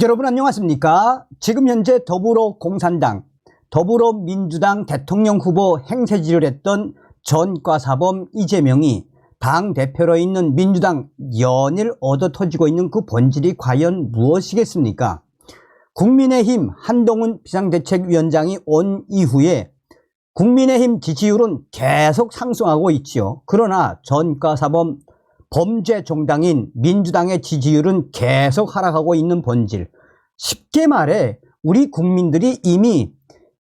여러분 안녕하십니까? 지금 현재 더불어공산당, 더불어민주당 대통령 후보 행세지를 했던 전과사범 이재명이 당 대표로 있는 민주당 연일 얻어 터지고 있는 그 본질이 과연 무엇이겠습니까? 국민의힘 한동훈 비상대책위원장이 온 이후에 국민의힘 지지율은 계속 상승하고 있지요. 그러나 전과사범 범죄 정당인 민주당의 지지율은 계속 하락하고 있는 본질. 쉽게 말해 우리 국민들이 이미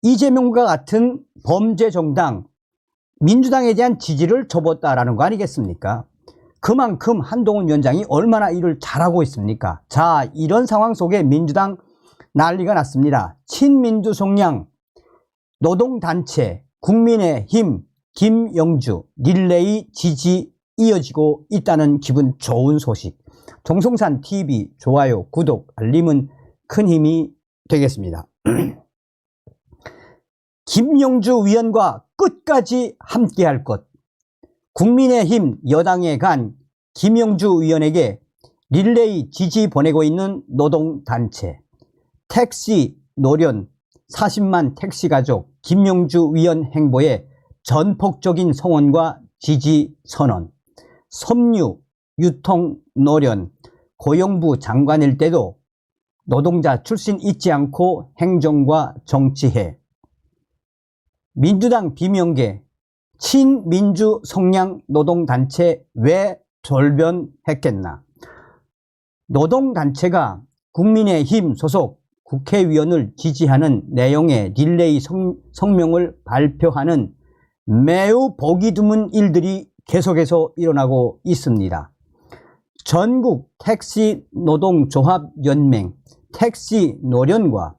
이재명과 같은 범죄 정당 민주당에 대한 지지를 접었다라는 거 아니겠습니까? 그만큼 한동훈 위원장이 얼마나 일을 잘하고 있습니까? 자, 이런 상황 속에 민주당 난리가 났습니다. 친민주 성향 노동단체 국민의힘 김영주 릴레이 지지 이어지고 있다는 기분 좋은 소식. 정성산 TV 좋아요, 구독, 알림은 큰 힘이 되겠습니다. 김영주 위원과 끝까지 함께할 것. 국민의힘 여당에 간 김영주 의원에게 릴레이 지지 보내고 있는 노동단체. 택시 노련 40만 택시 가족 김영주 위원 행보에 전폭적인 성원과 지지 선언. 섬유, 유통, 노련, 고용부 장관일 때도 노동자 출신 잊지 않고 행정과 정치해. 민주당 비명계, 친민주 성향 노동단체 왜 돌변했겠나. 노동단체가 국민의힘 소속 국회의원을 지지하는 내용의 릴레이 성, 성명을 발표하는 매우 보기 드문 일들이 계속해서 일어나고 있습니다. 전국 택시 노동조합 연맹 택시 노련과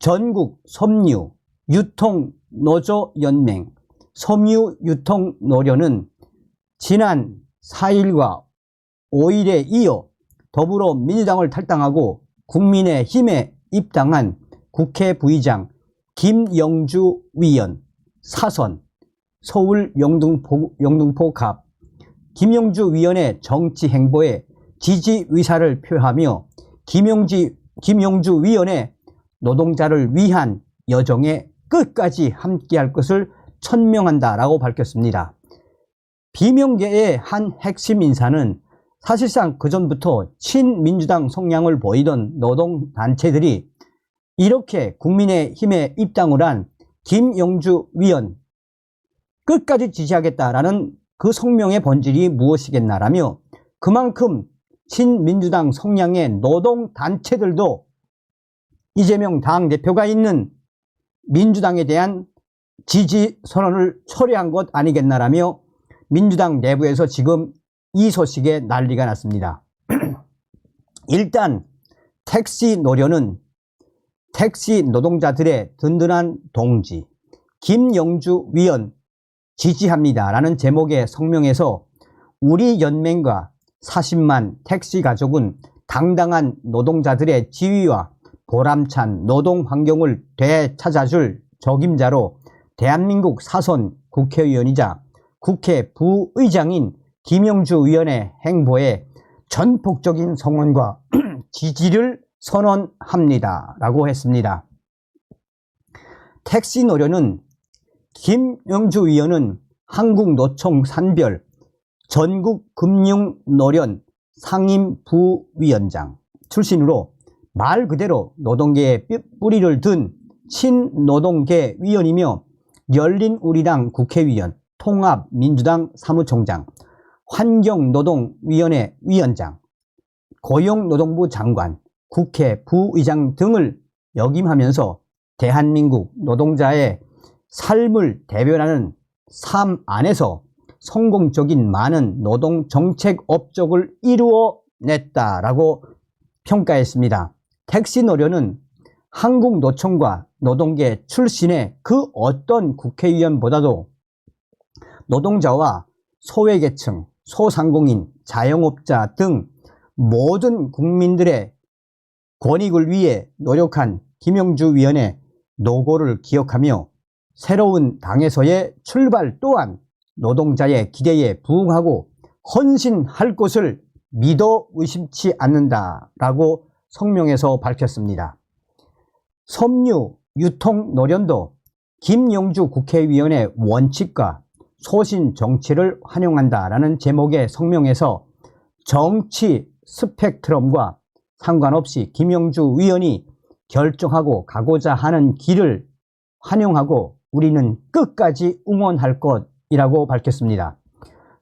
전국 섬유 유통 노조 연맹 섬유 유통 노련은 지난 4일과 5일에 이어 더불어민주당을 탈당하고 국민의힘에 입당한 국회 부의장 김영주 위원 사선 서울 영등포, 영등포 갑 김영주 위원의 정치 행보에 지지 의사를 표하며 김영지, 김영주 위원의 노동자를 위한 여정에 끝까지 함께할 것을 천명한다라고 밝혔습니다. 비명계의 한 핵심 인사는 사실상 그전부터 친민주당 성향을 보이던 노동단체들이 이렇게 국민의 힘에 입당을 한 김영주 위원 끝까지 지지하겠다라는 그 성명의 본질이 무엇이겠나라며 그만큼 친민주당 성향의 노동단체들도 이재명 당대표가 있는 민주당에 대한 지지 선언을 철회한 것 아니겠나라며 민주당 내부에서 지금 이 소식에 난리가 났습니다. 일단 택시 노련은 택시 노동자들의 든든한 동지 김영주 위원 지지합니다. 라는 제목의 성명에서 우리 연맹과 40만 택시 가족은 당당한 노동자들의 지위와 보람찬 노동 환경을 되찾아줄 적임자로 대한민국 사선 국회의원이자 국회 부의장인 김영주 의원의 행보에 전폭적인 성원과 지지를 선언합니다. 라고 했습니다. 택시 노련은 김영주 위원은 한국노총 산별 전국금융노련 상임부위원장. 출신으로 말 그대로 노동계의 뿌리를 든 친노동계 위원이며 열린우리당 국회의원, 통합민주당 사무총장, 환경노동위원회 위원장, 고용노동부 장관, 국회 부의장 등을 역임하면서 대한민국 노동자의 삶을 대변하는 삶 안에서 성공적인 많은 노동 정책 업적을 이루어냈다라고 평가했습니다. 택시 노련은 한국 노총과 노동계 출신의 그 어떤 국회의원보다도 노동자와 소외계층, 소상공인, 자영업자 등 모든 국민들의 권익을 위해 노력한 김영주 위원의 노고를 기억하며 새로운 당에서의 출발 또한 노동자의 기대에 부응하고 헌신할 것을 믿어 의심치 않는다라고 성명에서 밝혔습니다. 섬유 유통 노련도 김영주 국회의원의 원칙과 소신 정치를 환영한다라는 제목의 성명에서 정치 스펙트럼과 상관없이 김영주 의원이 결정하고 가고자 하는 길을 환영하고 우리는 끝까지 응원할 것이라고 밝혔습니다.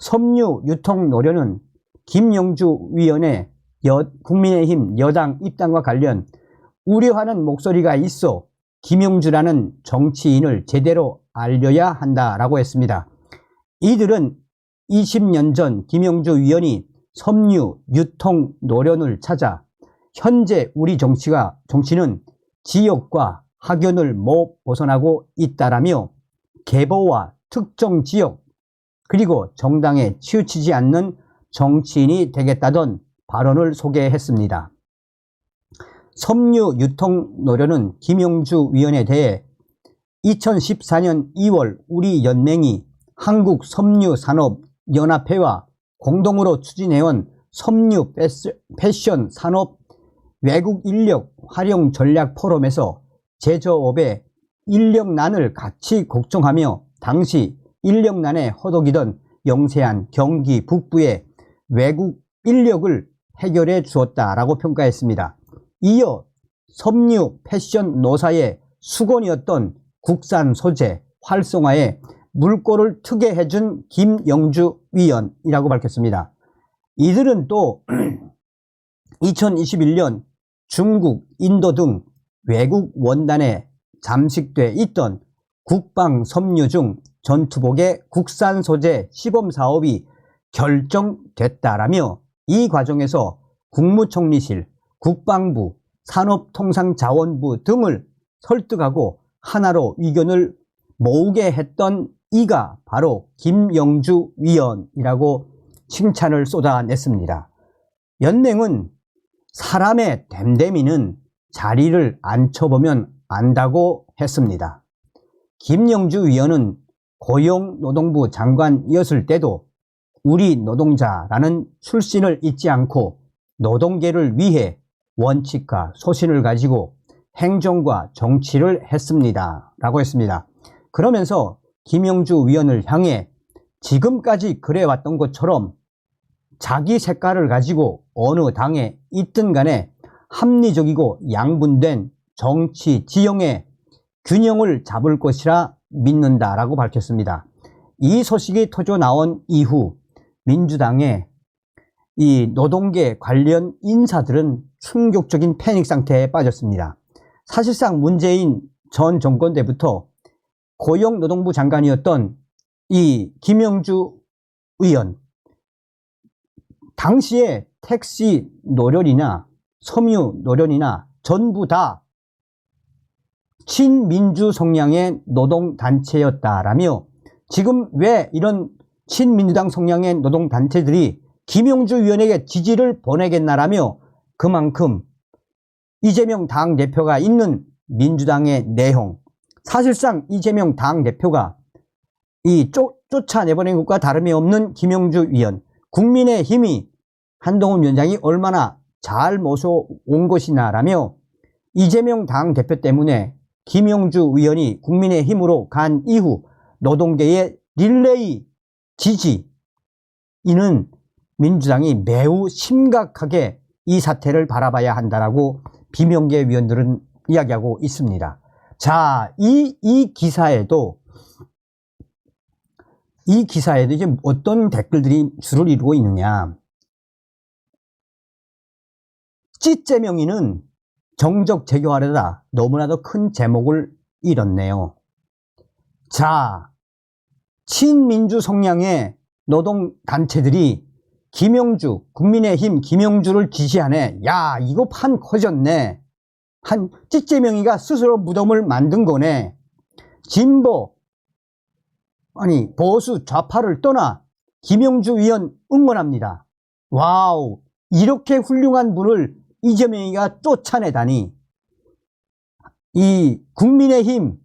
섬유 유통 노련은 김영주 위원의 여, 국민의힘 여당 입당과 관련 우려하는 목소리가 있어 김영주라는 정치인을 제대로 알려야 한다라고 했습니다. 이들은 20년 전 김영주 위원이 섬유 유통 노련을 찾아 현재 우리 정치가 정치는 지역과 학연을 못 벗어나고 있다라며 계보와 특정 지역 그리고 정당에 치우치지 않는 정치인이 되겠다던 발언을 소개했습니다. 섬유 유통 노련은 김용주 위원에 대해 2014년 2월 우리 연맹이 한국 섬유산업연합회와 공동으로 추진해온 섬유 패션 산업 외국 인력 활용 전략 포럼에서 제조업의 인력난을 같이 걱정하며 당시 인력난에 허덕이던 영세한 경기 북부의 외국 인력을 해결해 주었다라고 평가했습니다. 이어 섬유 패션 노사의 수건이었던 국산 소재 활성화에 물꼬를 트게 해준 김영주 위원이라고 밝혔습니다. 이들은 또 2021년 중국, 인도 등 외국 원단에 잠식돼 있던 국방 섬유 중 전투복의 국산 소재 시범 사업이 결정됐다라며 이 과정에서 국무총리실, 국방부, 산업통상자원부 등을 설득하고 하나로 의견을 모으게 했던 이가 바로 김영주 위원이라고 칭찬을 쏟아냈습니다. 연맹은 사람의 댐댐이는 자리를 앉혀보면 안다고 했습니다. 김영주 위원은 고용노동부 장관이었을 때도 우리 노동자라는 출신을 잊지 않고 노동계를 위해 원칙과 소신을 가지고 행정과 정치를 했습니다. 라고 했습니다. 그러면서 김영주 위원을 향해 지금까지 그래왔던 것처럼 자기 색깔을 가지고 어느 당에 있든 간에 합리적이고 양분된 정치 지형의 균형을 잡을 것이라 믿는다라고 밝혔습니다. 이 소식이 터져 나온 이후 민주당의 이 노동계 관련 인사들은 충격적인 패닉 상태에 빠졌습니다. 사실상 문재인 전 정권 때부터 고용노동부 장관이었던 이 김영주 의원 당시에 택시 노련이나 섬유 노련이나 전부 다 친민주 성향의 노동단체였다라며 지금 왜 이런 친민주당 성향의 노동단체들이 김용주 의원에게 지지를 보내겠나라며 그만큼 이재명 당대표가 있는 민주당의 내용. 사실상 이재명 당대표가 이 쫓, 쫓아내보낸 것과 다름이 없는 김용주 의원. 국민의 힘이 한동훈 위원장이 얼마나 잘 모셔온 것이냐라며 이재명 당 대표 때문에 김용주 의원이 국민의 힘으로 간 이후 노동계의 릴레이 지지 이는 민주당이 매우 심각하게 이 사태를 바라봐야 한다라고 비명계 위원들은 이야기하고 있습니다. 자, 이, 이 기사에도 이 기사에도 이제 어떤 댓글들이 주를 이루고 있느냐. 찌제명이는 정적 제교하려다 너무나도 큰 제목을 잃었네요. 자, 친민주 성향의 노동단체들이 김영주, 국민의힘 김영주를 지지하네. 야, 이거 판 커졌네. 한 찌제명이가 스스로 무덤을 만든 거네. 진보, 아니, 보수, 좌파를 떠나 김영주 위원 응원합니다. 와우, 이렇게 훌륭한 분을 이재명이가 쫓아내다니. 이 국민의힘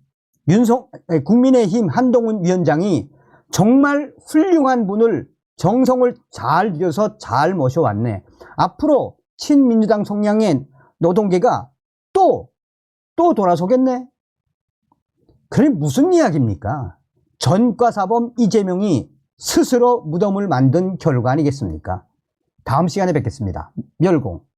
윤석 국민의힘 한동훈 위원장이 정말 훌륭한 분을 정성을 잘 들여서 잘 모셔왔네. 앞으로 친민주당 성향의 노동계가 또, 또 돌아서겠네? 그게 무슨 이야기입니까? 전과사범 이재명이 스스로 무덤을 만든 결과 아니겠습니까? 다음 시간에 뵙겠습니다. 멸공.